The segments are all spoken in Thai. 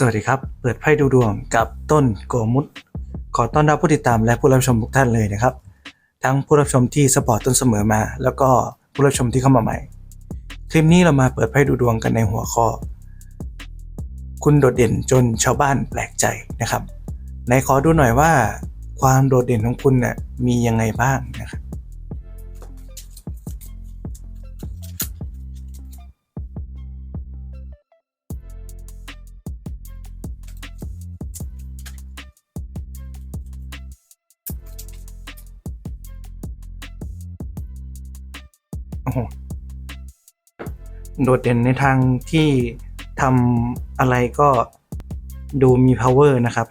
สวัสดีครับ เปิดไพ่ดูดวงกับต้นโกมุตขอต้อนรับผู้ติดตามและผู้รับชมทุกท่านเลยนะครับ ทั้งผู้รับชมที่สปอร์ตต้นเสมอมา แล้วก็ผู้รับชมที่เข้ามาใหม่ คลิปนี้เรามาเปิดไพ่ดูดวงกันในหัวข้อ คุณโดดเด่นจนชาวบ้านแปลกใจนะครับไหนขอดูหน่อยว่า ความโดดเด่นของคุณเนี่ยมียังไงบ้างนะครับ โดดเด่นในทางที่ทำอะไรก็ดูมี power นะครับ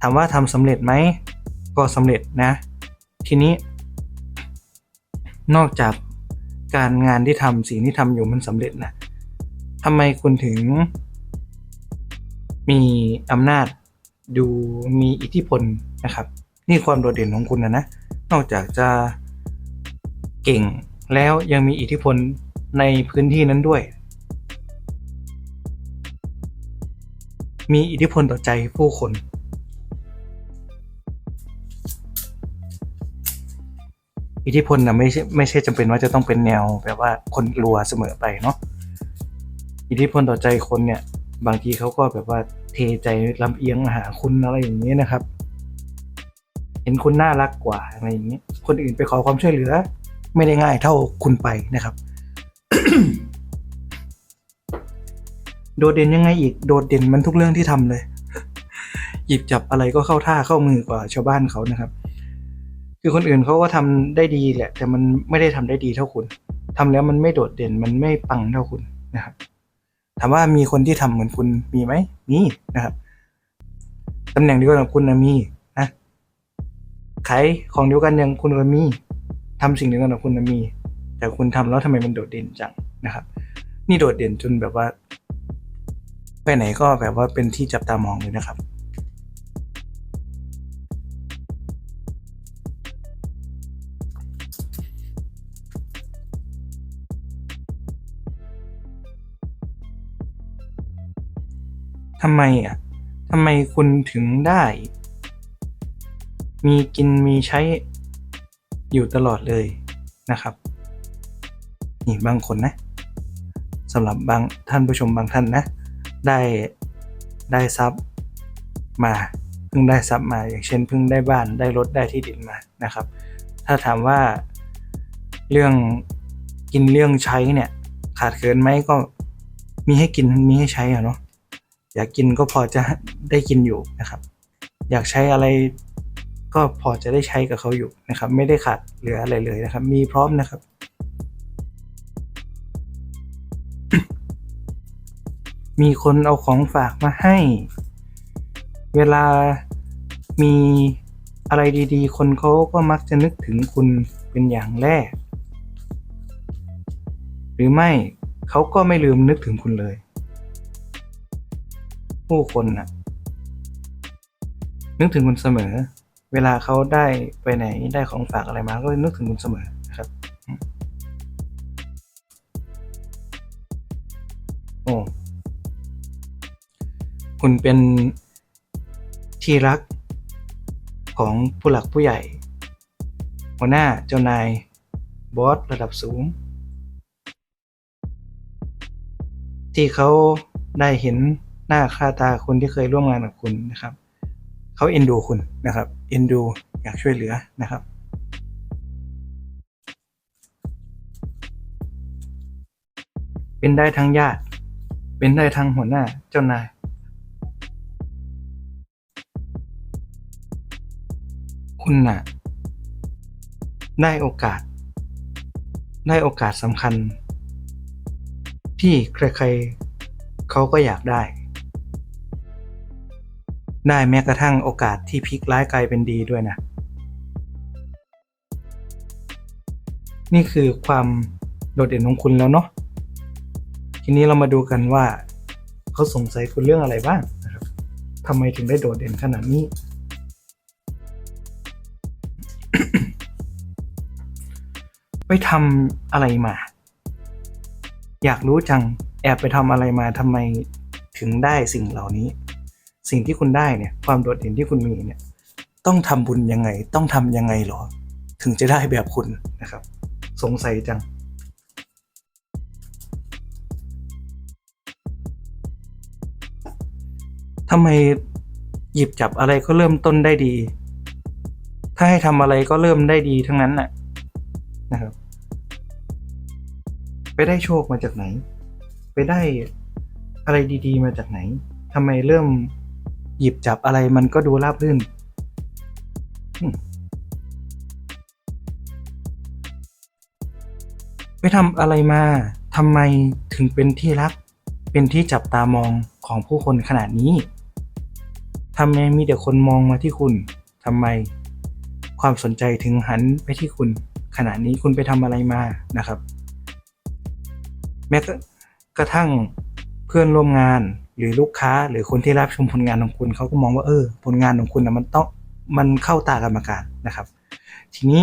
ถามว่าทำสำเร็จไหม ก็สำเร็จนะ ทีนี้ นอกจากการงานที่ทำสิ่งที่ทำอยู่มันสำเร็จนะทำไมคุณถึง มีอำนาจดูมีอิทธิพลนะครับ นี่ความโดดเด่นของคุณนะนะ นอกจากจะเก่ง แล้วยังมีอิทธิพลในพื้นที่นั้นด้วย มีอิทธิพลต่อใจผู้คน อิทธิพลนะไม่ใช่ไม่ใช่จำเป็นว่าจะต้องเป็นแนวแบบว่าคนรัวเสมอไปเนาะ อิทธิพลต่อใจคนเนี่ย บางทีเขาก็แบบว่าเทใจลำเอียงมาหาคุณอะไรอย่างนี้นะครับ เห็นคุณน่ารักกว่าอะไรอย่างนี้ คนอื่นไปขอความช่วยเหลือ ไม่ได้ง่ายเท่าคุณไปนะครับ โดดเด่นยังไงอีกโดดเด่นมันทุกเรื่องที่ทำเลย หยิบจับอะไรก็เข้าท่าเข้ามือกว่าชาวบ้านเขานะครับ คือคนอื่นเขาก็ทำได้ดีแหละ แต่มันไม่ได้ทำได้ดีเท่าคุณทำแล้วมันไม่โดดเด่นมันไม่ปังเท่าคุณนะครับถามว่ามีคนที่ทำเหมือนคุณมีไหมมีนะครับตำแหน่งเดียวกันกับคุณนะมีนะขายของเดียวกันอย่างคุณก็มี ทำสิ่งเดียวกันกับคุณนะมี แต่คุณทำแล้วทำไมมันโดดเด่นจังนะครับ นี่โดดเด่นจนแบบว่า ไปไหนก็แบบว่าเป็นที่จับตามองเลยนะครับทำไมอะทำไมคุณถึงได้ มีกินมีใช้ อยู่ตลอดเลยนะครับ นี่บางคนนะสำหรับบางท่านผู้ชมบางท่านนะ ได้ได้ทรัพย์มาเพิ่งได้ทรัพย์มาอย่างเช่นเพิ่งได้บ้านได้รถได้ที่ดินมานะครับ ถ้าถามว่าเรื่องกินเรื่องใช้เนี่ยขาดเคินไหมก็มีให้กินมีให้ใช้อะเนาะอยากกินก็พอจะได้กินอยู่นะครับ อยากใช้อะไร ก็พอจะได้ใช้กับเขาอยู่นะครับ ไม่ได้ขาดเหลืออะไรเลยนะครับ มีพร้อมนะครับ มีคนเอาของฝากมาให้ เวลามีอะไรดีๆ คนเขาก็มักจะนึกถึงคุณเป็นอย่างแรก หรือไม่เขาก็ไม่ลืมนึกถึงคุณเลย ผู้คนน่ะ นึกถึงคุณเสมอ เวลาเขาได้ไปไหนได้ของฝากอะไรมาก็นึกถึงคุณเสมอนะครับโอ้คุณเป็นที่รักของผู้หลักผู้ใหญ่ หัวหน้าเจ้านาย บอสระดับสูง ที่เขาได้เห็นหน้าค่าตาคนที่เคยร่วมงานกับคุณนะครับ เขาเอ็นดูคุณนะครับเอ็นดูอยากช่วยเหลือนะครับเป็นได้ทั้งญาติ เป็นได้ทั้งหัวหน้าเจ้านาย คุณน่ะ ได้โอกาส ได้โอกาสสำคัญ ที่ใครๆเขาก็อยากได้ ได้แม้กระทั่งโอกาสที่พลิกร้ายกลายเป็นดีด้วยนะ นี่คือความโดดเด่นของคุณแล้วเนาะทีนี้เรามาดูกันว่า เขาสงสัยคุณเรื่องอะไรบ้างนะครับทำไมถึงได้โดดเด่นขนาดนี้ ไปทำอะไรมา อยากรู้จังแอบไปทำอะไรมาทำไมถึงได้สิ่งเหล่านี้ สิ่งที่คุณได้เนี่ยความโดดเด่นที่คุณมีเนี่ยต้องทำบุญยังไง ต้องทำยังไงหรอ ถึงจะได้แบบคุณนะครับ สงสัยจังทำไมหยิบจับอะไรก็เริ่มต้นได้ดี ถ้าให้ทำอะไรก็เริ่มได้ดีทั้งนั้นน่ะนะครับ ไปได้โชคมาจากไหน ไปได้อะไรดี ๆ มาจากไหนทำไมเริ่ม หยิบจับอะไรมันก็ดูราบรื่น ไปทำอะไรมาทำไมถึงเป็นที่รัก เป็นที่จับตามองของผู้คนขนาดนี้ทำไมมีแต่คนมองมาที่คุณทำไมความสนใจถึงหันไปที่คุณขนาดนี้คุณไปทำอะไรมานะครับ แม้กระทั่งเพื่อนร่วมงาน หรือลูกค้าหรือคนที่รับชมผลงานของคุณเขาก็มองว่าเออ ผลงานของคุณนะมันต้องมันเข้าตากรรมการนะครับ ทีนี้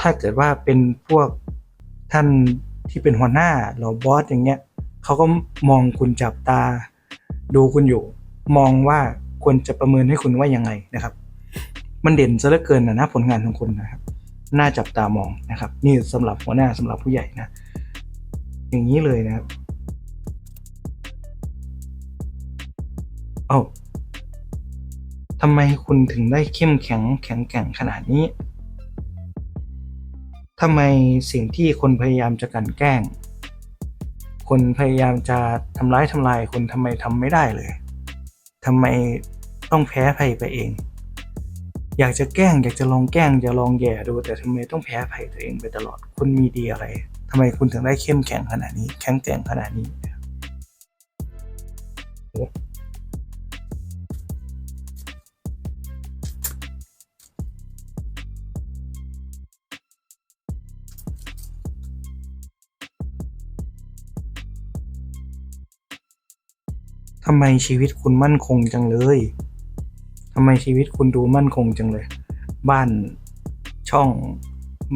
ถ้าเกิดว่าเป็นพวกท่านที่เป็นหัวหน้าหรือบอสอย่างเงี้ยเขาก็มองคุณจับตา ดูคุณอยู่ มองว่าควรจะประเมินให้คุณว่ายังไงนะครับ มันเด่นซะเหลือเกินนะนะผลงานของคุณนะครับ น่าจับตามองนะครับ นี่สำหรับหัวหน้าสำหรับผู้ใหญ่นะ อย่างนี้เลยนะครับ เอ้าทำไมคุณถึงได้เข้มแข็งแข็งแกร่งขนาดนี้ทำไมสิ่งที่คนพยายามจะกลันแกล้ง คนพยายามจะทำร้ายทำลายคนทำไมทำไม่ได้เลยทำไมต้องแพ้ภัยไปเอง อยากจะแกล้ง อยากจะลองแกล้งอยากลองแย่ดู แต่ทำไมต้องแพ้ภัยตัวเองไปตลอดคุณมีดีอะไรทำไมคุณถึงได้เข้มแข็งขนาดนี้ แข็งแกร่งขนาดนี้ ทำไมชีวิตคุณมั่นคงจังเลยทำไมชีวิตคุณดูมั่นคงจังเลย บ้านช่อง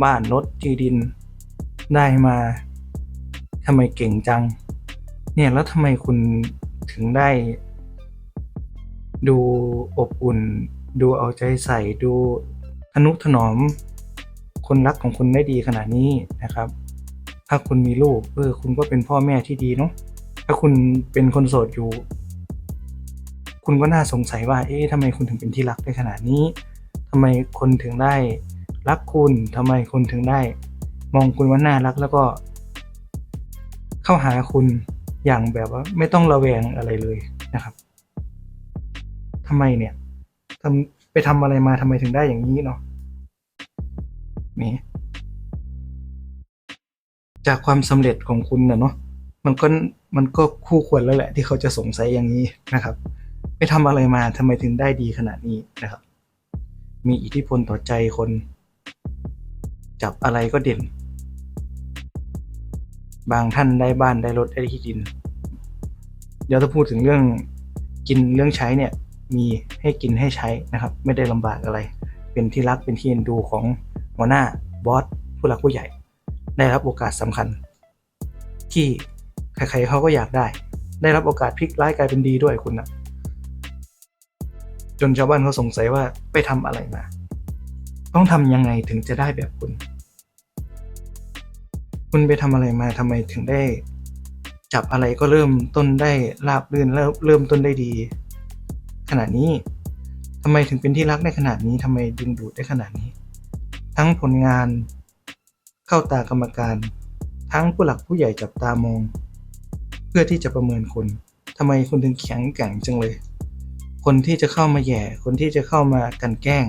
บ้านรถที่ดิน ได้มาทำไมเก่งจัง เนี่ยแล้วทำไมคุณถึงได้ ดูอบอุ่น ดูเอาใจใส่ดูทนุถนอม คนรักของคุณได้ดีขนาดนี้นะครับ ถ้าคุณมีลูกเออคุณก็เป็นพ่อแม่ที่ดีเนาะถ้าคุณเป็นคนโสดอยู่ คุณก็น่าสงสัยว่า เอ๊ะทำไมคุณถึงเป็นที่รักได้ขนาดนี้ทำไมคนถึงได้รักคุณทำไมคนถึงได้ มองคุณว่าน่ารักแล้วก็ เข้าหาคุณอย่างแบบว่า ไม่ต้องระแวงอะไรเลยนะครับทำไมเนี่ยทำไปทำอะไรมาทำไมถึงได้อย่างนี้เนาะนี่จากความสำเร็จของคุณนะเนาะมันก็มันก็คู่ควรแล้วแหละ ที่เขาจะสงสัยอย่างนี้นะครับ ไปทำอะไรมาทำไมถึงได้ดีขนาดนี้นะครับ มีอิทธิพลต่อใจคน จับอะไรก็เด่น บางท่านได้บ้านได้รถได้ที่ดิน เดี๋ยวถ้าพูดถึงเรื่องกินเรื่องใช้เนี่ย มีให้กินให้ใช้นะครับ ไม่ได้ลำบากอะไร เป็นที่รักเป็นที่เอ็นดูของหัวหน้าบอสผู้หลักผู้ใหญ่ ได้รับโอกาสสำคัญ ที่ใครๆเขาก็อยากได้ ได้รับโอกาสพลิกร้ายกลายเป็นดีด้วยคุณนะ จนชาวบ้านเขาสงสัยว่าไปทำอะไรมา ต้องทำยังไงถึงจะได้แบบคุณ คุณไปทำอะไรมาทำไมถึงได้ จับอะไรก็เริ่มต้นได้ราบรื่นเริ่มเริ่มต้นได้ดี ขนาดนี้ทำไมถึงเป็นที่รักได้ขนาดนี้ทำไมดึงดูดได้ขนาดนี้ ทั้งผลงาน เข้าตากรรมการ ทั้งผู้หลักผู้ใหญ่จับตามอง เพื่อที่จะประเมินคุณทำไมคุณถึงแข็งแกร่งจังเลย คนที่จะเข้ามาแย่ คนที่จะเข้ามากันแกล้ง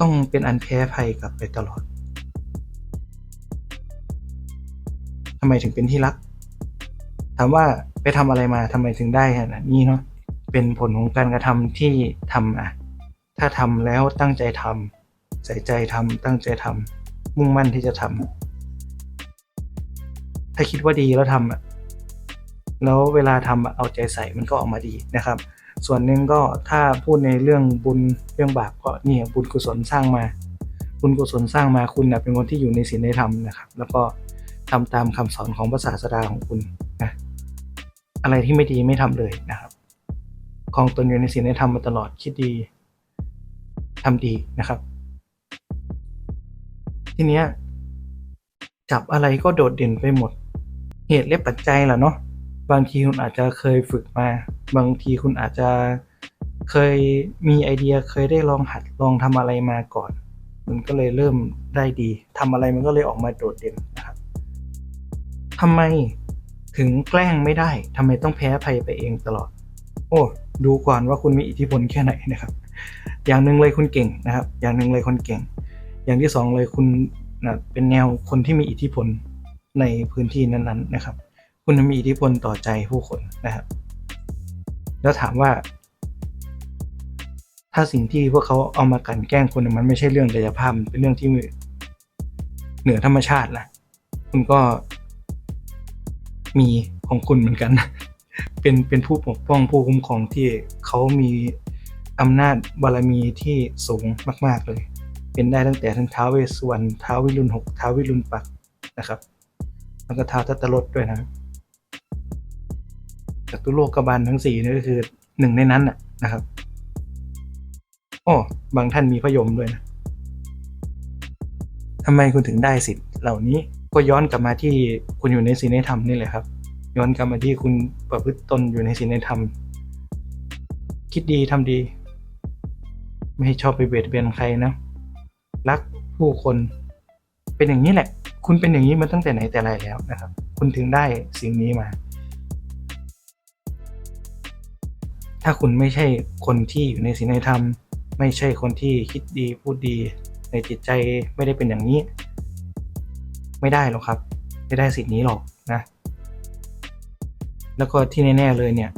ต้องเป็นอันแพ้ภัยกลับไปตลอดทำไมถึงเป็นที่รัก ถามว่าไปทำอะไรมาทำไมถึงได้ขนาดนี้เนาะ เป็นผลของการกระทำที่ทำอะถ้าทำแล้วตั้งใจทำใส่ใจทำตั้งใจทำมุ่งมั่นที่จะทำถ้าคิดว่าดีแล้วทำอะ แล้วเวลาทำอะเอาใจใส่มันก็ออกมาดีนะครับ ส่วนหนึ่งก็ถ้าพูดในเรื่องบุญเรื่องบาปก็เนี่ยบุญกุศลสร้างมา บุญกุศลสร้างมาคุณนะเป็นคนที่อยู่ในศีลในธรรมนะครับ แล้วก็ทำตามคำสอนของพระศาสดาของคุณนะอะไรที่ไม่ดีไม่ทำเลยนะครับคลองตนอยู่ในศีลในธรรมมาตลอดคิดดีทำดีนะครับ ทีเนี้ยจับอะไรก็โดดเด่นไปหมด เหตุและปัจจัยล่ะเนาะ บางทีคุณอาจจะเคยฝึกมา บางทีคุณอาจจะเคยมีไอเดียเคยได้ลองหัดลองทำอะไรมาก่อน มันก็เลยเริ่มได้ดีทำอะไรมันก็เลยออกมาโดดเด่นนะครับทำไมถึงแกล้งไม่ได้ทำไมต้องแพ้ภัยไปเองตลอด โอ้ดูก่อนว่าคุณมีอิทธิพลแค่ไหนนะครับ อย่างหนึ่งเลยคุณเก่งนะครับ อย่างหนึ่งเลยคนเก่ง อย่างที่สองเลยคุณนะเป็นแนวคนที่มีอิทธิพลในพื้นที่นั้นๆนะครับ คุณมีอิทธิพลต่อใจผู้คนนะครับ แล้วถามว่า ถ้าสิ่งที่พวกเขาเอามากันแกล้งคุณมันไม่ใช่เรื่องกายภาพมันเป็นเรื่องที่เหนือธรรมชาติล่ะ คุณก็มีของคุณเหมือนกัน เป็นเป็นผู้ปกป้องผู้คุ้มครองที่เขามีอำนาจบารมีที่สูงมาก ๆเลย เป็นได้ตั้งแต่ทั้งท้าวเวสวรรณท้าววิรุณหกท้าววิรุณปักนะครับ แล้วก็ท้าวทัตตรถด้วยนะครับ จากตุโลกบาลทั้งสี่นี่ก็คือหนึ่งในนั้นน่ะนะครับโอ้บางท่านมีพยมด้วยนะทำไมคุณถึงได้สิทธิ์เหล่านี้ก็ย้อนกลับมาที่คุณอยู่ในศีลในธรรมนี่แหละครับ ย้อนกลับมาที่คุณประพฤติตนอยู่ในศีลในธรรม คิดดีทำดี ไม่ชอบไปเบียดเบียนใครนะ รักผู้คน เป็นอย่างนี้แหละ คุณเป็นอย่างนี้มาตั้งแต่ไหนแต่ไรแล้วนะครับ คุณถึงได้สิ่งนี้มา ถ้าคุณไม่ใช่คนที่อยู่ในศีลในธรรม ไม่ใช่คนที่คิดดีพูดดี ในจิตใจไม่ได้เป็นอย่างนี้ ไม่ได้หรอกครับ ไม่ได้สิ่งนี้หรอกนะ แล้วก็ที่แน่ๆเลยเนี่ย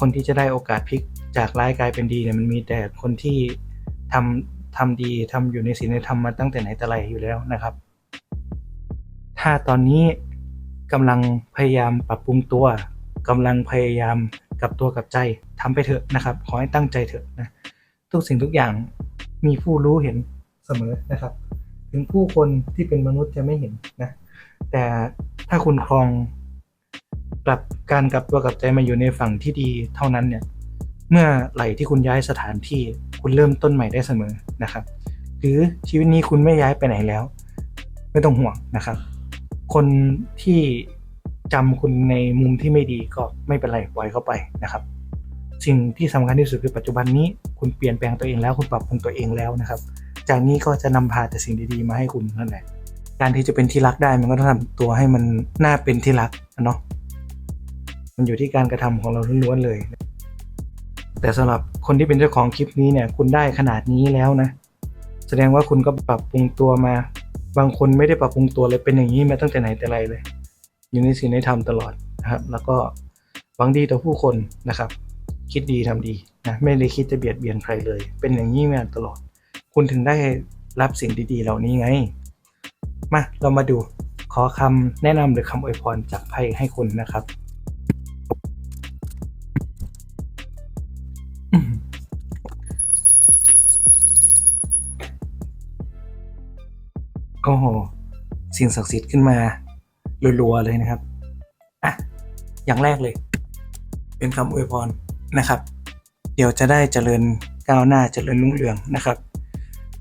คนที่จะได้โอกาสพลิกจากร้ายกลายเป็นดีเนี่ยมันมีแต่คนที่ทำทำดีทำอยู่ในศีลในธรรมมาตั้งแต่ไหนแต่ไรอยู่แล้วนะครับ ถ้าตอนนี้กำลังพยายามปรับปรุงตัว กำลังพยายามกลับตัวกลับใจทำไปเถอะนะครับ ขอให้ตั้งใจเถอะนะทุกสิ่งทุกอย่างมีผู้รู้เห็นเสมอนะครับ ถึงผู้คนที่เป็นมนุษย์จะไม่เห็นนะแต่ถ้าคุณครองกลับการกลับตัวกลับใจมาอยู่ในฝั่งที่ดีเท่านั้นเนี่ยเมื่อไหร่ที่คุณย้ายสถานที่คุณเริ่มต้นใหม่ได้เสมอนะครับ หรือชีวิตนี้คุณไม่ย้ายไปไหนแล้ว ไม่ต้องห่วงนะครับ คนที่ จำคุณในมุมที่ไม่ดีก็ไม่เป็นไรปล่อยเข้าไปนะครับ สิ่งที่สำคัญที่สุดคือปัจจุบันนี้คุณเปลี่ยนแปลงตัวเองแล้วคุณปรับปรุงตัวเองแล้วนะครับ จากนี้ก็จะนำพาแต่สิ่งดีๆมาให้คุณนั่นแหละการที่จะเป็นที่รักได้มันก็ต้องทำตัวให้มันน่าเป็นที่รักนะเนาะมันอยู่ที่การกระทำของเราล้วนๆเลย แต่สำหรับคนที่เป็นเจ้าของคลิปนี้เนี่ย คุณได้ขนาดนี้แล้วนะ แสดงว่าคุณก็ปรับปรุงตัวมา บางคนไม่ได้ปรับปรุงตัวเลยเป็นอย่างนี้มาตั้งแต่ไหนแต่ไรเลย อยู่ในศีลในธรรมตลอดนะครับ แล้วก็หวังดีต่อผู้คนนะครับ คิดดีทำดีนะไม่ได้คิดจะเบียดเบียนใครเลย เป็นอย่างนี้มาตลอด คุณถึงได้รับสิ่งดีๆ เหล่านี้ไง มาเรามาดูขอคำแนะนำหรือคำอวยพรจากไพ่ให้คุณนะครับโอ้โหสิ่งศักดิ์สิทธิ์ขึ้นมา รัวๆเลยนะครับอะอย่างแรกเลย เป็นคำอวยพรนะครับ เดี๋ยวจะได้เจริญก้าวหน้าเจริญรุ่งเรืองนะครับ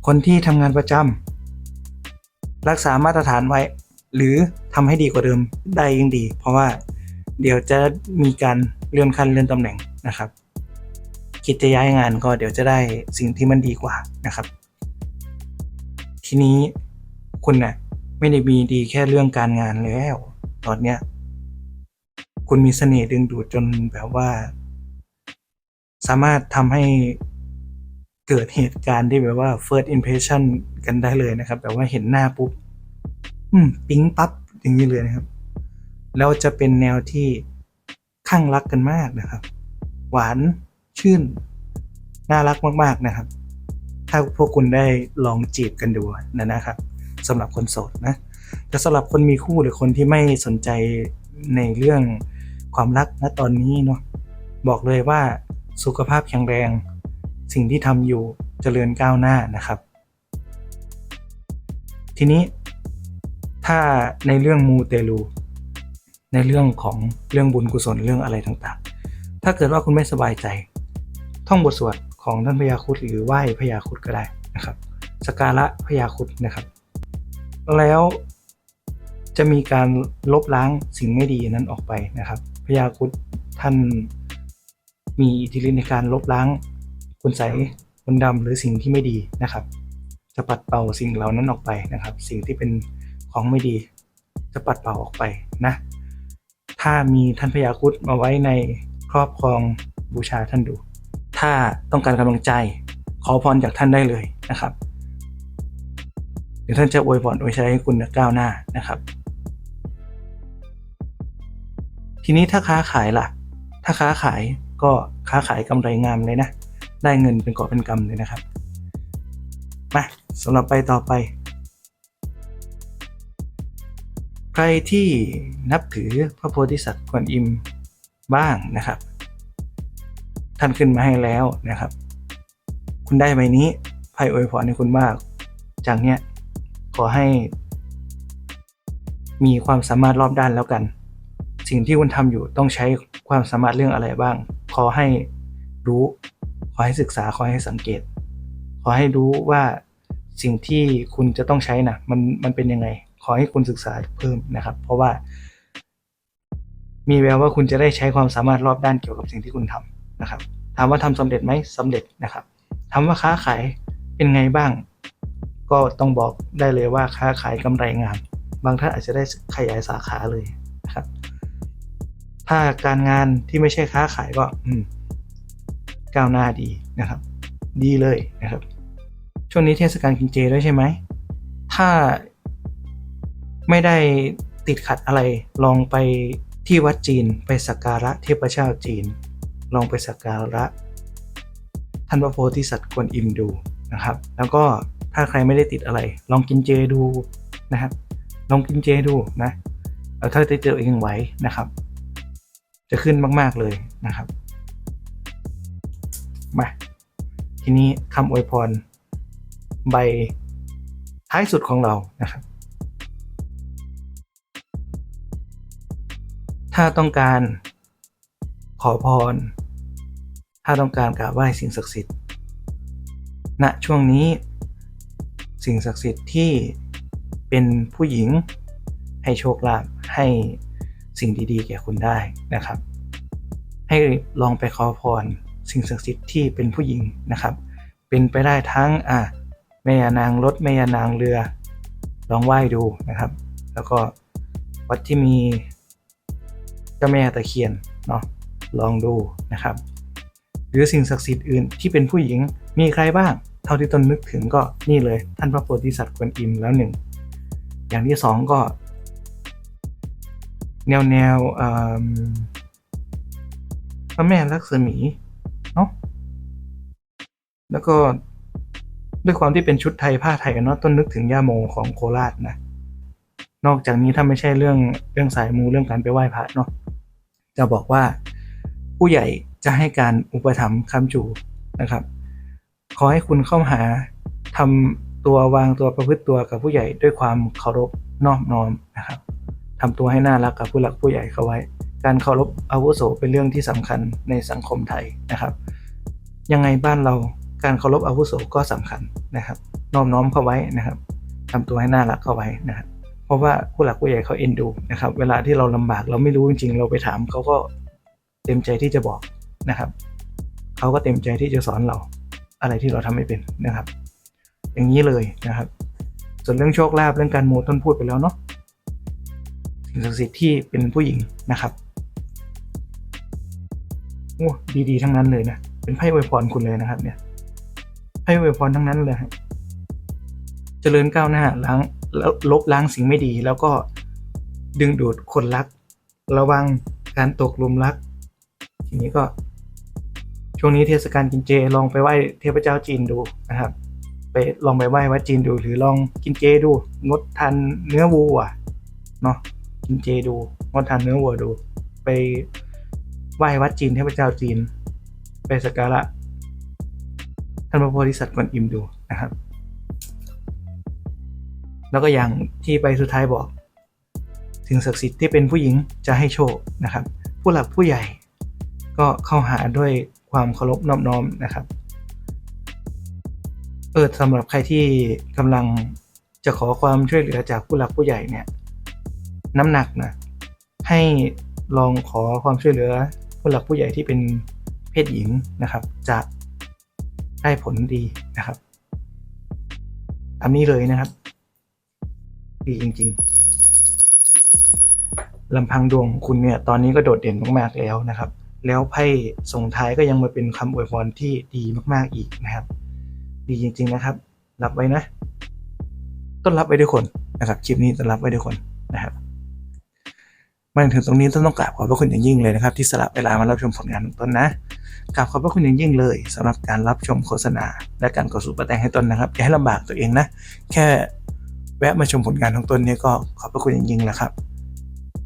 คนที่ทำงานประจำรักษามาตรฐานไว้ หรือทำให้ดีกว่าเดิมได้ยิ่งดี เพราะว่าเดี๋ยวจะมีการเลื่อนขั้นเลื่อนตำแหน่งนะครับ คิดจะย้ายงานก็เดี๋ยวจะได้สิ่งที่มันดีกว่านะครับ ทีนี้คุณนะ่ะ ไม่ได้มีดีแค่เรื่องการงานแล้ว ตอนเนี้ย คุณมีเสน่ห์ดึงดูดจนแบบว่า สามารถทำให้เกิดเหตุการณ์ที่แบบว่า first impression กันได้เลยนะครับ แบบว่าเห็นหน้าปุ๊บ อืม ปิ๊งปั๊บอย่างนี้เลยนะครับ แล้วจะเป็นแนวที่ข้างรักกันมากนะครับ หวานชื่น น่ารักมากๆนะครับ ถ้าพวกคุณได้ลองจีบกันดูนะนะครับ สำหรับคนโสดนะแต่สำหรับคนมีคู่หรือคนที่ไม่สนใจในเรื่องความรักณตอนนี้เนาะบอกเลยว่าสุขภาพแข็งแรง สิ่งที่ทำอยู่เจริญก้าวหน้านะครับ ทีนี้ถ้าในเรื่องมูเตลูในเรื่องของเรื่องบุญกุศลเรื่องอะไรต่างๆ ถ้าเกิดว่าคุณไม่สบายใจ ท่องบทสวดของท่านพญาคุดหรือไหว้พญาคุดก็ได้นะครับสการะพญาคุดนะครับ แล้วจะมีการลบล้างสิ่งไม่ดีนั้นออกไปนะครับ พญาคุดท่านมีอิทธิฤทธิ์ในการลบล้างคุณใสยมนต์ดำหรือสิ่งที่ไม่ดีนะครับ จะปัดเป่าสิ่งเหล่านั้นออกไปนะครับ สิ่งที่เป็นของไม่ดี จะปัดเป่าออกไปนะ ถ้ามีท่านพญาคุดมาไว้ในครอบครองบูชาท่านดู ถ้าต้องการกำลังใจขอพรจากท่านได้เลยนะครับ เดี๋ยวท่านจะอวยพรอวยชัยให้คุณก้าวหน้านะครับ ทีนี้ถ้าค้าขายล่ะ ถ้าค้าขายก็ค้าขายกำไรงามเลยนะ ได้เงินเป็นกอบเป็นกำเลยนะครับมาสำหรับไปต่อไป ใครที่นับถือพระโพธิสัตว์กวนอิมบ้างนะครับ ท่านขึ้นมาให้แล้วนะครับ คุณได้ใบนี้ไพ่อวยพรให้คุณมากจากเนี้ย ขอให้ มีความสามารถรอบด้านแล้วกัน สิ่งที่คุณทำอยู่ต้องใช้ความสามารถเรื่องอะไรบ้าง ขอให้รู้ ขอให้ศึกษา ขอให้สังเกต ขอให้รู้ว่าสิ่งที่คุณจะต้องใช้นะมันมันเป็นยังไง ขอให้คุณศึกษาเพิ่มนะครับ เพราะว่า มีแววว่าคุณจะได้ใช้ความสามารถรอบด้านเกี่ยวกับสิ่งที่คุณทำนะครับ ถามว่าทำสำเร็จไหมสำเร็จนะครับ ถามว่าค้าขายเป็นไงบ้าง ก็ต้องบอกได้เลยว่าค้าขายกำไรงาม บางท่านอาจจะได้ขยายสาขาเลยนะครับถ้าการงานที่ไม่ใช่ค้าขายก็อืมก้าวหน้าดีนะครับ ดีเลยนะครับ ช่วงนี้เทศกาลกินเจด้วยใช่ไหม ถ้าไม่ได้ติดขัดอะไร ลองไปที่วัดจีนไปสักการะเทพเจ้าจีน ลองไปสักการะท่านพระโพธิสัตว์กวนอิมดูนะครับ แล้วก็ ถ้าใครไม่ได้ติดอะไร ลองกินเจดูนะครับ ลองกินเจดูนะเถ้าจะเจอเองไหวนะครับ จะขึ้นมาก ๆเลยนะครับมาทีนี้คำอวยพร ใบท้ายสุดของเรานะครับ ถ้าต้องการขอพร ถ้าต้องการกราบไหว้สิ่งศักดิ์สิทธิ์ณช่วงนี้ สิ่งศักดิ์สิทธิ์ที่เป็นผู้หญิงให้โชคลาภให้สิ่งดีๆ แก่คุณได้นะครับ ให้ลองไปขอพรสิ่งศักดิ์สิทธิ์ที่เป็นผู้หญิงนะครับ เป็นไปได้ทั้งอะแม่ยานางรถแม่ยานางเรือ ลองไหว้ดูนะครับ แล้วก็วัดที่มีเจ้าแม่ตะเคียนเนาะลองดูนะครับ หรือสิ่งศักดิ์สิทธิ์อื่นที่เป็นผู้หญิงมีใครบ้าง เท่าที่ตนนึกถึงก็นี่เลยท่านพระโพธิสัตว์กวนอิมแล้วหนึ่งอย่างที่สองก็ แนวแนวพระแม่ลักษมีเนาะแล้วก็ด้วยความที่เป็นชุดไทยผ้าไทยเนาะต้นนึกถึงย่าโมของโคราชนะนอกจากนี้ถ้าไม่ใช่เรื่องเรื่องสายมูเรื่องการไปไหว้พระเนาะจะบอกว่าผู้ใหญ่จะให้การอุปถัมภ์คำจูนะครับ ขอให้คุณเข้าหาทำตัววางตัวประพฤติตัวกับผู้ใหญ่ด้วยความเคารพนอบน้อมนะครับทำตัวให้น่ารักกับผู้หลักผู้ใหญ่เขาไว้ การเคารพอาวุโสเป็นเรื่องที่สำคัญในสังคมไทยนะครับ ยังไงบ้านเราการเคารพอาวุโสก็สำคัญนะครับนอบน้อมเข้าไว้นะครับทำตัวให้น่ารักเข้าไว้นะครับเพราะว่าผู้หลักผู้ใหญ่เขาเอ็นดูนะครับ เวลาที่เราลำบากเราไม่รู้จริงๆ เราไปถามเขาก็เต็มใจที่จะบอกนะครับ เขาก็เต็มใจที่จะสอนเรา อะไรที่เราทำไม่เป็นนะครับ อย่างนี้เลยนะครับ ส่วนเรื่องโชคลาภเรื่องการมูต้นพูดไปแล้วเนาะสิ่งศักดิ์สิทธิ์ที่เป็นผู้หญิงนะครับโอ้ดีๆทั้งนั้นเลยนะเป็นไพ่อวยพรคุณเลยนะครับ เนี่ยไพ่อวยพรทั้งนั้นเลยเจริญก้าวหน้าล้างแล้วลบล้างสิ่งไม่ดี แล้วก็ดึงดูดคนรัก ระวังการตกหลุมรัก ทีนี้ก็ ช่วงนี้เทศกาลกินเจลองไปไหว้เทพเจ้าจีนดูนะครับ ไปลองไปไหว้วัดจีนดู หรือลองกินเจดู งดทานเนื้อวัวเนาะกินเจดูงดทานเนื้อวัวดู ไปไหว้วัดจีนเทพเจ้าจีน ไปสักการะท่านพระโพธิสัตว์กวนอิมดูนะครับ แล้วก็อย่างที่ไปสุดท้ายบอกสิ่งศักดิ์สิทธิ์ที่เป็นผู้หญิงจะให้โชคนะครับ ผู้หลักผู้ใหญ่ก็เข้าหาด้วย ความเคารพนอบน้อมนะครับเออสำหรับใครที่กำลังจะขอความช่วยเหลือจากผู้หลักผู้ใหญ่เนี่ย น้ำหนักนะให้ลองขอความช่วยเหลือผู้หลักผู้ใหญ่ที่เป็นเพศหญิงนะครับ จะได้ผลดีนะครับตามนี้เลยนะครับ ดีจริง ๆลำพังดวงของคุณเนี่ยตอนนี้ก็โดดเด่นมากๆแล้วนะครับ แล้วไพ่ส่งท้ายก็ยังมาเป็นคำอวยพรที่ดีมากๆอีกนะครับ ดีจริง ๆนะครับ รับไว้นะ ต้อนรับไว้ด้วยคนนะครับคลิปนี้ต้อนรับไว้ด้วยคนนะครับมาถึงตรงนี้ต้องต้องกราบขอบพระคุณอย่างยิ่งเลยนะครับ ที่สละเวลามารับชมผลงานของต้นนะกราบขอบพระคุณอย่างยิ่งเลยสำหรับการรับชมโฆษณา และการกดสูประแต่งให้ต้นนะครับอย่าให้ลำบากตัวเองนะ แค่แวะมาชมผลงานของต้นเนี่ยก็ขอบพระคุณอย่างยิ่งแล้วครับ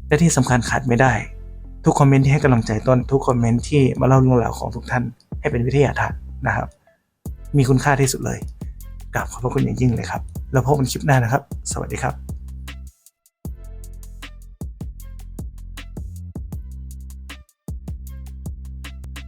และที่สำคัญขาดไม่ได้ ทุกคอมเมนต์ที่ให้กำลังใจต้น ทุกคอมเมนต์ที่มาเล่าเรื่องราวของทุกท่านให้เป็นวิทยาทานนะครับ มีคุณค่าที่สุดเลยกราบขอบพระคุณอย่างยิ่งเลยครับ แล้วพบกันคลิปหน้านะครับ สวัสดีครับ